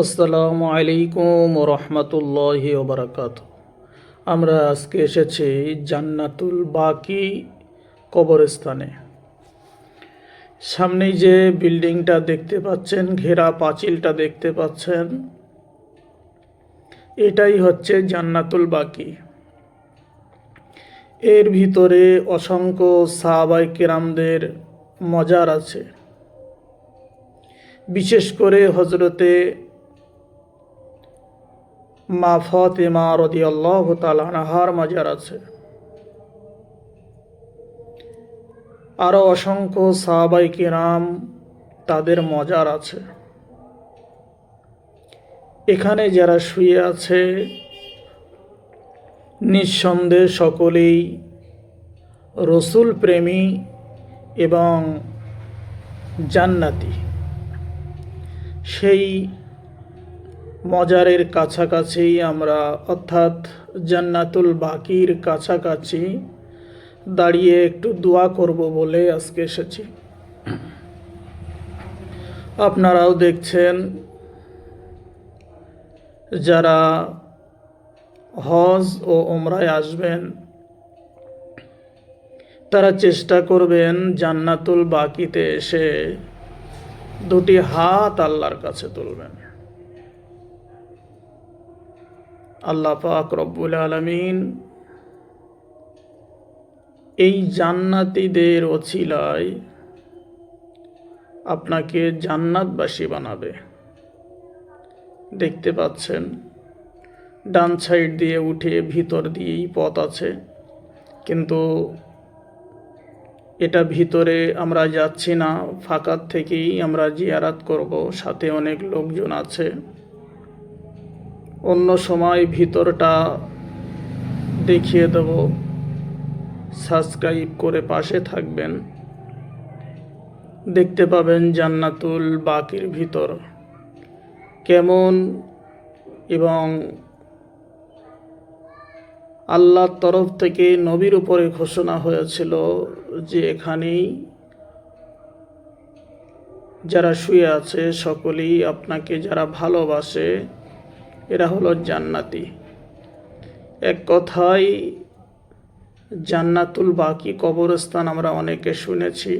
আসসালামু আলাইকুম রহমতুল্লাহ ওবরাকাত। আমরা আজকে এসেছি জান্নাতুল বাকি কবরস্থানে। সামনেই যে বিল্ডিংটা দেখতে পাচ্ছেন, ঘেরা পাঁচিলটা দেখতে পাচ্ছেন, এটাই হচ্ছে জান্নাতুল বাকি। এর ভিতরে অসংখ্য সাহাবাই কেরামদের মজার আছে। বিশেষ করে হজরতে মা ফতেমা রদি আল্লাহ তালাহার মাজার আছে। আরও অসংখ্য সাহাবাই কিরাম তাদের মজার আছে। এখানে যারা শুয়ে আছে, নিঃসন্দেহে সকলেই রসুল প্রেমী এবং জান্নাতি। সেই মজারের কাছাকাছি আমরা, অর্থাৎ জান্নাতুল বাকির কাছাকাছি, দাঁড়িয়ে একটু দোয়া করব বলে আজকে এসেছি। আপনারাও দেখছেন, যারা হজ ও ওমরায় আসবেন, তারা চেষ্টা করবেন জান্নাতুল বাকিতে এসে দুটি হাত আল্লাহর কাছে তুলবেন। আল্লাহ পাক রব্বুল আলমিন এই জান্নাতিদের অছিলায় আপনাকে জান্নাতবাসী বানাবে। দেখতে পাচ্ছেন, ডান সাইড দিয়ে উঠে ভিতর দিয়েই পথ আছে, কিন্তু এটা ভিতরে আমরা যাচ্ছি না, ফাঁকার থেকেই আমরা জিয়ারাত করব, সাথে অনেক লোকজন আছে। অন্য সময় ভিতরটা দেখিয়ে দেব। সাবস্ক্রাইব করে পাশে থাকবেন। দেখতে পাবেন জান্নাতুল বাকির ভিতর কেমন এবং আল্লাহর তরফ থেকে নবীর উপরে ঘোষণা হয়েছিল যে এখানেই যারা শুয়ে আছে, সকলেই আপনাকে যারা ভালোবাসে এরা হলো জান্নাতি। এক কথায় জান্নাতুল বাকি কবরস্থান আমরা অনেকে শুনেছি।